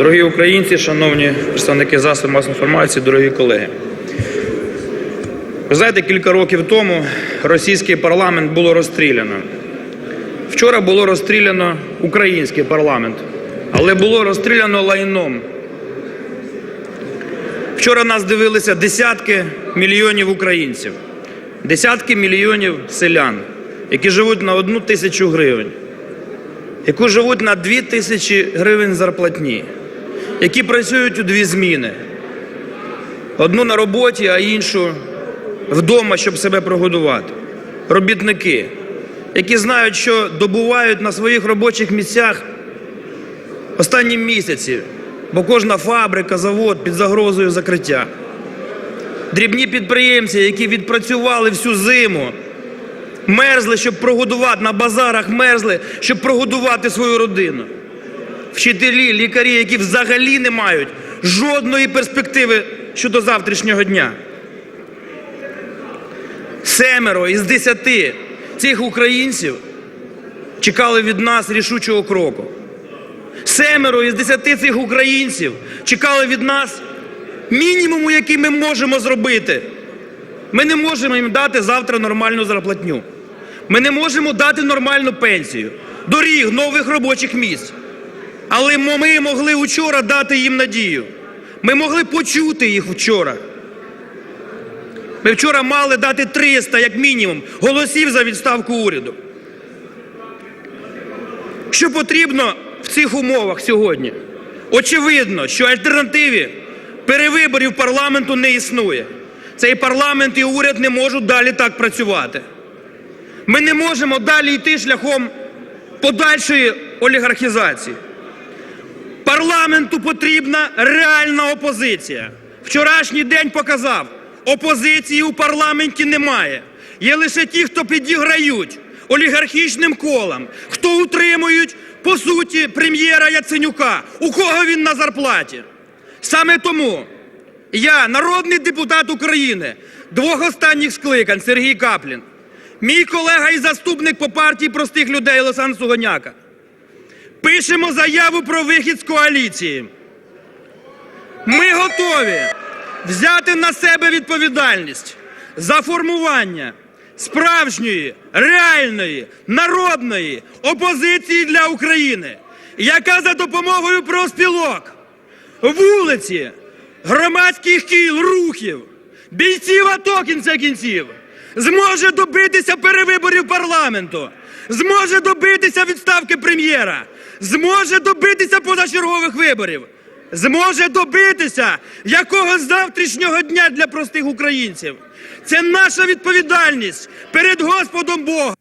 Дорогі українці, шановні представники засобів масової інформації, дорогі колеги. Ви знаєте, кілька років тому російський парламент було розстріляно. Вчора було розстріляно український парламент, але було розстріляно лайном. Вчора нас дивилися десятки мільйонів українців, десятки мільйонів селян, які живуть на одну тисячу гривень, які живуть на дві тисячі гривень зарплатні, які працюють у дві зміни. Одну на роботі, а іншу вдома, щоб себе прогодувати. Робітники, які знають, що добувають на своїх робочих місцях останні місяці, бо кожна фабрика, завод під загрозою закриття. Дрібні підприємці, які відпрацювали всю зиму, мерзли, щоб прогодувати на базарах, мерзли, щоб прогодувати свою родину. Вчителі, лікарі, які взагалі не мають жодної перспективи щодо завтрашнього дня. Семеро із десяти цих українців чекали від нас рішучого кроку. Семеро із десяти цих українців чекали від нас мінімуму, який ми можемо зробити. Ми не можемо їм дати завтра нормальну зарплатню. Ми не можемо дати нормальну пенсію, доріг, нових робочих місць. Але ми могли вчора дати їм надію. Ми могли почути їх вчора. Ми вчора мали дати 300, як мінімум, голосів за відставку уряду. Що потрібно в цих умовах сьогодні? Очевидно, що альтернативі перевиборів парламенту не існує. Цей парламент і уряд не можуть далі так працювати. Ми не можемо далі йти шляхом подальшої олігархізації. Парламенту потрібна реальна опозиція. Вчорашній день показав, опозиції у парламенті немає. Є лише ті, хто підіграють олігархічним колам, хто утримують, по суті, прем'єра Яценюка, у кого він на зарплаті. Саме тому я, народний депутат України, двох останніх скликань Сергій Каплін, мій колега і заступник по партії простих людей Олександр Сугоняка, пишемо заяву про вихід з коаліції. Ми готові взяти на себе відповідальність за формування справжньої, реальної, народної опозиції для України, яка за допомогою профспілок, вулиці, громадських кіл, рухів, бійців АТО кінця кінців зможе добитися перевиборів парламенту, зможе добитися відставки прем'єра, зможе добитися позачергових виборів, зможе добитися якогось завтрашнього дня для простих українців. Це наша відповідальність перед Господом Богом.